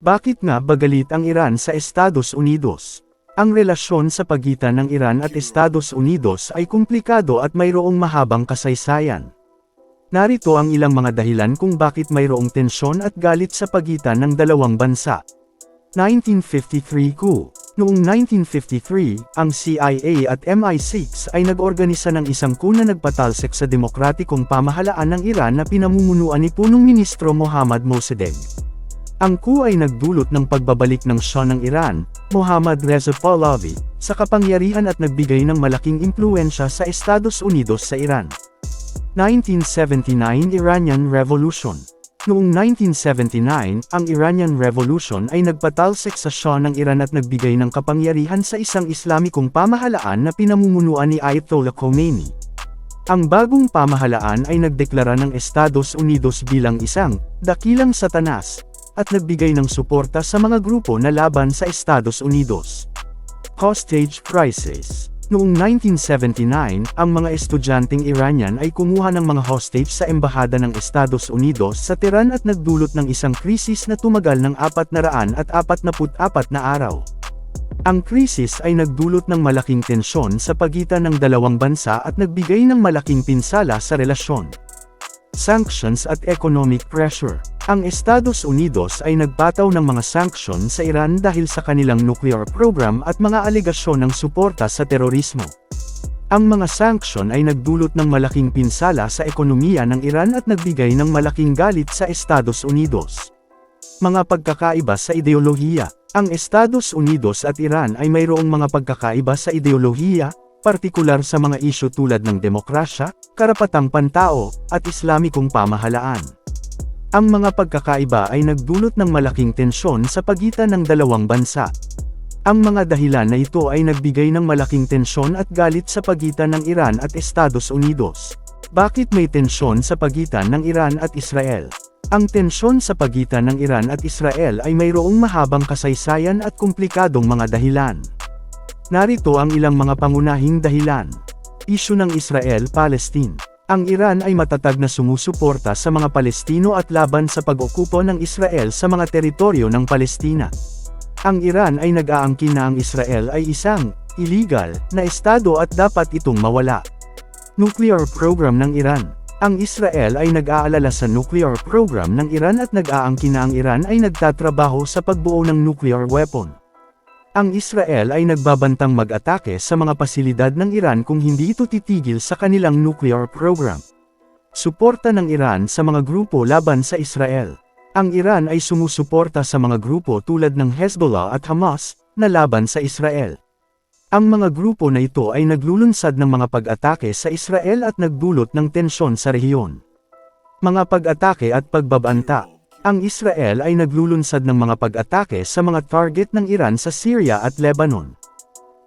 Bakit nga bagalit ang Iran sa Estados Unidos? Ang relasyon sa pagitan ng Iran at Estados Unidos ay komplikado at mayroong mahabang kasaysayan. Narito ang ilang mga dahilan kung bakit mayroong tensyon at galit sa pagitan ng dalawang bansa. 1953 coup Noong 1953, ang CIA at MI6 ay nag-organisa ng isang coup na nagpatalsik sa demokratikong pamahalaan ng Iran na pinamumunuan ni punong ministro Mohammad Mossadegh. Ang coup ay nagdulot ng pagbabalik ng Shah ng Iran, Mohammad Reza Pahlavi, sa kapangyarihan at nagbigay ng malaking impluensya sa Estados Unidos sa Iran. 1979 Iranian Revolution Noong 1979, ang Iranian Revolution ay nagpatalsik sa Shah ng Iran at nagbigay ng kapangyarihan sa isang Islamikong pamahalaan na pinamumunuan ni Ayatollah Khomeini. Ang bagong pamahalaan ay nagdeklara ng Estados Unidos bilang isang dakilang satanas at nagbigay ng suporta sa mga grupo na laban sa Estados Unidos. Hostage Crisis Noong 1979, ang mga estudyanteng Iranian ay kumuha ng mga hostage sa Embahada ng Estados Unidos sa Tehran at nagdulot ng isang krisis na tumagal ng 444 na araw. Ang krisis ay nagdulot ng malaking tensyon sa pagitan ng dalawang bansa at nagbigay ng malaking pinsala sa relasyon. Sanctions at economic pressure ang Estados Unidos ay nagpataw ng mga sanksyon sa Iran dahil sa kanilang nuclear program at mga alegasyon ng suporta sa terorismo. Ang mga sanksyon ay nagdulot ng malaking pinsala sa ekonomiya ng Iran at nagbigay ng malaking galit sa Estados Unidos. Mga pagkakaiba sa ideolohiya Ang Estados Unidos at Iran ay mayroong mga pagkakaiba sa ideolohiya, partikular sa mga isyu tulad ng demokrasya, karapatang pantao, at Islamikong pamahalaan. Ang mga pagkakaiba ay nagdulot ng malaking tensyon sa pagitan ng dalawang bansa. Ang mga dahilan na ito ay nagbigay ng malaking tensyon at galit sa pagitan ng Iran at Estados Unidos. Bakit may tensyon sa pagitan ng Iran at Israel? Ang tensyon sa pagitan ng Iran at Israel ay mayroong mahabang kasaysayan at komplikadong mga dahilan. Narito ang ilang mga pangunahing dahilan. Isyu ng Israel-Palestine ang Iran ay matatag na sumusuporta sa mga Palestino at laban sa pag-okupo ng Israel sa mga teritoryo ng Palestina. Ang Iran ay nag-aangkin na ang Israel ay isang illegal na estado at dapat itong mawala. Nuclear Program ng Iran Ang Israel ay nag-aalala sa nuclear program ng Iran at nag-aangkin na ang Iran ay nagtatrabaho sa pagbuo ng nuclear weapon. Ang Israel ay nagbabantang mag-atake sa mga pasilidad ng Iran kung hindi ito titigil sa kanilang nuclear program. Suporta ng Iran sa mga grupo laban sa Israel. Ang Iran ay sumusuporta sa mga grupo tulad ng Hezbollah at Hamas, na laban sa Israel. Ang mga grupo na ito ay naglulunsad ng mga pag-atake sa Israel at nagdulot ng tensyon sa rehiyon. Mga pag-atake at pagbabanta ang Israel ay naglulunsad ng mga pag-atake sa mga target ng Iran sa Syria at Lebanon.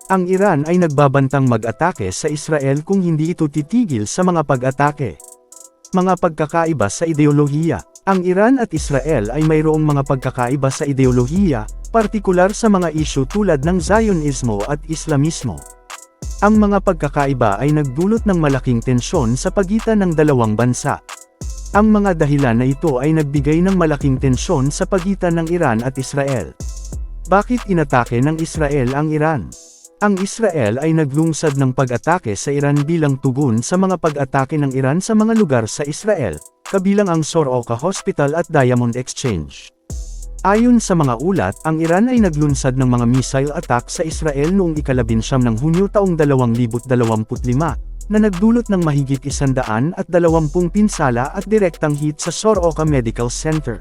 Ang Iran ay nagbabantang mag-atake sa Israel kung hindi ito titigil sa mga pag-atake. Mga pagkakaiba sa ideolohiya Ang Iran at Israel ay mayroong mga pagkakaiba sa ideolohiya, partikular sa mga isyu tulad ng Zionismo at Islamismo. Ang mga pagkakaiba ay nagdulot ng malaking tensyon sa pagitan ng dalawang bansa. Ang mga dahilan na ito ay nagbigay ng malaking tensyon sa pagitan ng Iran at Israel. Bakit inatake ng Israel ang Iran? Ang Israel ay naglungsad ng pag-atake sa Iran bilang tugon sa mga pag-atake ng Iran sa mga lugar sa Israel, kabilang ang Soroka Hospital at Diamond Exchange. Ayon sa mga ulat, ang Iran ay naglunsad ng mga missile attack sa Israel noong ikalabinsyam ng Hunyo taong 2025, na nagdulot ng mahigit isandaan at dalawampung pinsala at direktang hit sa Soroka Medical Center.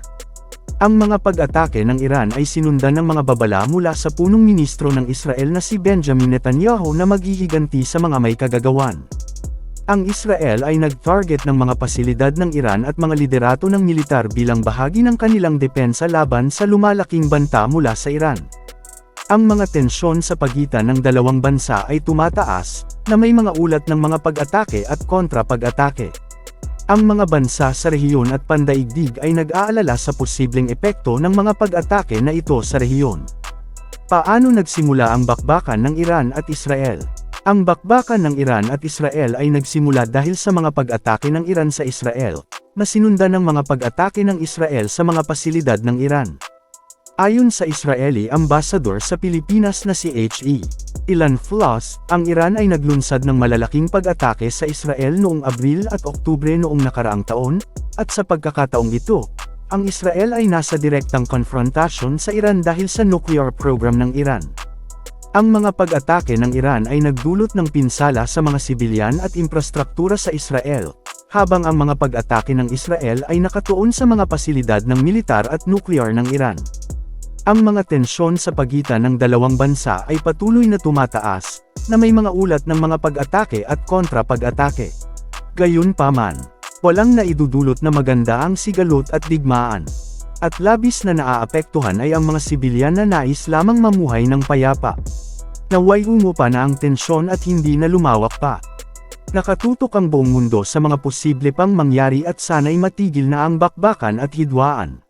Ang mga pag-atake ng Iran ay sinundan ng mga babala mula sa punong ministro ng Israel na si Benjamin Netanyahu na maghihiganti sa mga may kagagawan. Ang Israel ay nag-target ng mga pasilidad ng Iran at mga liderato ng militar bilang bahagi ng kanilang depensa laban sa lumalaking banta mula sa Iran. Ang mga tensyon sa pagitan ng dalawang bansa ay tumataas, na may mga ulat ng mga pag-atake at kontra-pag-atake. Ang mga bansa sa rehiyon at pandaigdig ay nag-aalala sa posibleng epekto ng mga pag-atake na ito sa rehiyon. Paano nagsimula ang bakbakan ng Iran at Israel? Ang bakbakan ng Iran at Israel ay nagsimula dahil sa mga pag-atake ng Iran sa Israel, na sinundan ng mga pag-atake ng Israel sa mga pasilidad ng Iran. Ayon sa Israeli Ambassador sa Pilipinas na si H.E. Ilan Floss, ang Iran ay naglunsad ng malalaking pag-atake sa Israel noong Abril at Oktubre noong nakaraang taon, at sa pagkakataong ito, ang Israel ay nasa direktang konfrontasyon sa Iran dahil sa nuclear program ng Iran. Ang mga pag-atake ng Iran ay nagdulot ng pinsala sa mga sibilyan at infrastruktura sa Israel, habang ang mga pag-atake ng Israel ay nakatuon sa mga pasilidad ng militar at nuclear ng Iran. Ang mga tensyon sa pagitan ng dalawang bansa ay patuloy na tumataas, na may mga ulat ng mga pag-atake at kontra-pag-atake. Gayunpaman, walang naidudulot na maganda ang sigalot at digmaan. At labis na naaapektuhan ay ang mga sibilyan na nais lamang mamuhay ng payapa. Naway umupa na ang tensyon at hindi na lumawak pa. Nakatutok ang buong mundo sa mga posible pang mangyari at sana'y matigil na ang bakbakan at hidwaan.